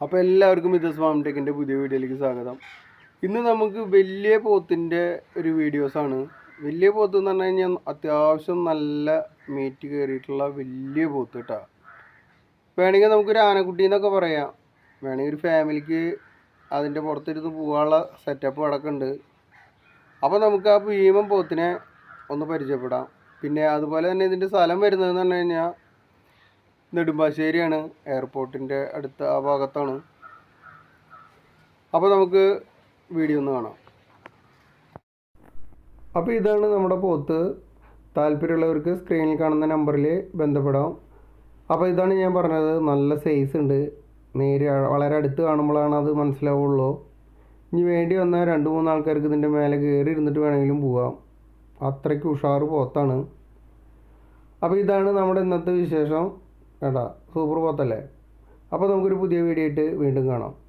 അപ്പോൾ എല്ലാവർക്കും മിതസ് ഫാം ടെക്കിന്റെ പുതിയ വീഡിയോയിലേക്ക് സ്വാഗതം. ഇന്ന് നമുക്ക് വലിയ പോത്തിന്റെ ഒരു വീഡിയോസാണ് വലിയ പോത്ത് എന്ന് പറഞ്ഞു കഴിഞ്ഞാൽ അത്യാവശ്യം നല്ല മീറ്റ് കയറിയിട്ടുള്ള വലിയ പോത്ത് കേട്ടോ വേണമെങ്കിൽ നമുക്കൊരു ആനക്കുട്ടി എന്നൊക്കെ പറയാം. വേണമെങ്കിൽ ഒരു ഫാമിലിക്ക് അതിന്റെ പുറത്തിരുന്ന് പോകാനുള്ള സെറ്റപ്പ് അടക്കമുണ്ട് അപ്പോൾ നമുക്ക് ആ ഭീമൻ പോത്തിനെ ഒന്ന് പരിചയപ്പെടാം. പിന്നെ അതുപോലെ തന്നെ ഇതിന്റെ സ്ഥലം വരുന്നതെന്ന് പറഞ്ഞു കഴിഞ്ഞാൽ നെടുമ്പാശ്ശേരിയാണ് എയർപോർട്ടിന്റെ അടുത്ത ആ ഭാഗത്താണ്. അപ്പോൾ നമുക്ക് വീഡിയോ ഒന്ന് കാണാം. അപ്പോൾ ഇതാണ് നമ്മുടെ പോത്ത്. താല്പര്യമുള്ളവർക്ക് സ്ക്രീനിൽ കാണുന്ന നമ്പറിൽ ബന്ധപ്പെടാം. അപ്പോൾ ഇതാണ് ഞാൻ പറഞ്ഞത് നല്ല സൈസ് ഉണ്ട്. നേരെ വളരെ അടുത്ത് കാണുമ്പോഴാണ് അത് മനസ്സിലാവുള്ളൂ. ഇനി വേണ്ടി വന്നാൽ രണ്ട് മൂന്ന് ആൾക്കാർക്ക് ഇതിന്റെ മേലെ കയറി ഇരുന്നിട്ട് വേണമെങ്കിലും പോവാം. അത്രയ്ക്ക് ഉഷാറ് പോത്താണ്. അപ്പോൾ ഇതാണ് നമ്മുടെ ഇന്നത്തെ വിശേഷം. സൂപ്പർ പോത്തല്ലേ? അപ്പോൾ നമുക്കൊരു പുതിയ വീഡിയോ ആയിട്ട് വീണ്ടും കാണാം.